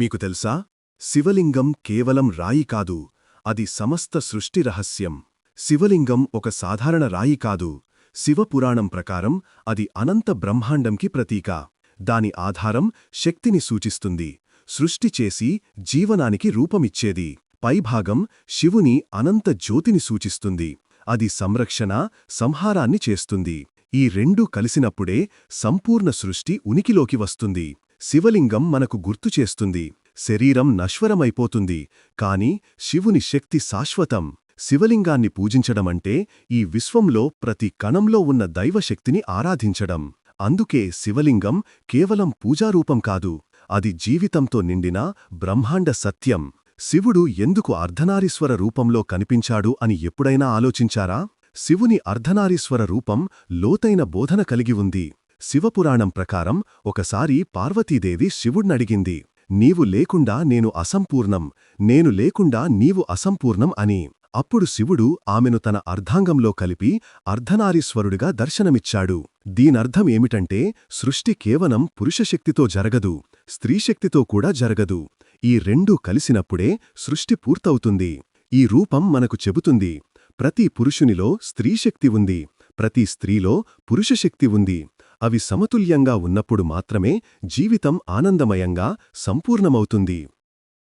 మీకు తెలుసా? శివలింగం కేవలం రాయి కాదు అది సమస్త సృష్టి రహస్యం. శివలింగం ఒక సాధారణ రాయి కాదు శివపురాణం ప్రకారం అది అనంత బ్రహ్మాండంకి ప్రతీక. దాని ఆధారం శక్తిని సూచిస్తుంది సృష్టి చేసి జీవనానికి రూపమిచ్చేది. పైభాగం శివుని అనంత జ్యోతిని సూచిస్తుంది అది సంరక్షణ సంహారాన్ని చేస్తుంది. ఈ రెండూ కలిసినప్పుడే సంపూర్ణ సృష్టి ఉనికిలోకి వస్తుంది. శివలింగం మనకు గుర్తు చేస్తుంది. శరీరం నశ్వరమైపోతుంది. కాని శివుని శక్తి శాశ్వతం. శివలింగాన్ని పూజించడమంటే ఈ విశ్వంలో ప్రతి కణంలో ఉన్న దైవశక్తిని ఆరాధించడం. అందుకే శివలింగం కేవలం పూజారూపం కాదు. అది జీవితంతో నిండిన బ్రహ్మాండ సత్యం. శివుడు ఎందుకు అర్ధనారీశ్వర రూపంలో కనిపించాడు అని ఎప్పుడైనా ఆలోచించారా? శివుని అర్ధనారీశ్వర రూపం లోతైన బోధన కలిగి ఉంది. శివపురాణం ప్రకారం ఒకసారి పార్వతీదేవి శివుణ్ణడిగింది. నీవు లేకుండా నేను అసంపూర్ణం నేను లేకుండా నీవు అసంపూర్ణం అని. అప్పుడు శివుడు ఆమెను తన అర్ధాంగంలో కలిపి అర్ధనారీశ్వరుడిగా దర్శనమిచ్చాడు. దీనర్థం ఏమిటంటే సృష్టి కేవలం పురుషశక్తితో జరగదు స్త్రీశక్తితో కూడా జరగదు. ఈ రెండూ కలిసినప్పుడే సృష్టి పూర్తవుతుంది. ఈ రూపం మనకు చెబుతుంది ప్రతి పురుషునిలో స్త్రీశక్తి ఉంది ప్రతి స్త్రీలో పురుషశక్తి ఉంది. అవి సమతుల్యంగా ఉన్నప్పుడు మాత్రమే జీవితం ఆనందమయంగా సంపూర్ణమవుతుంది.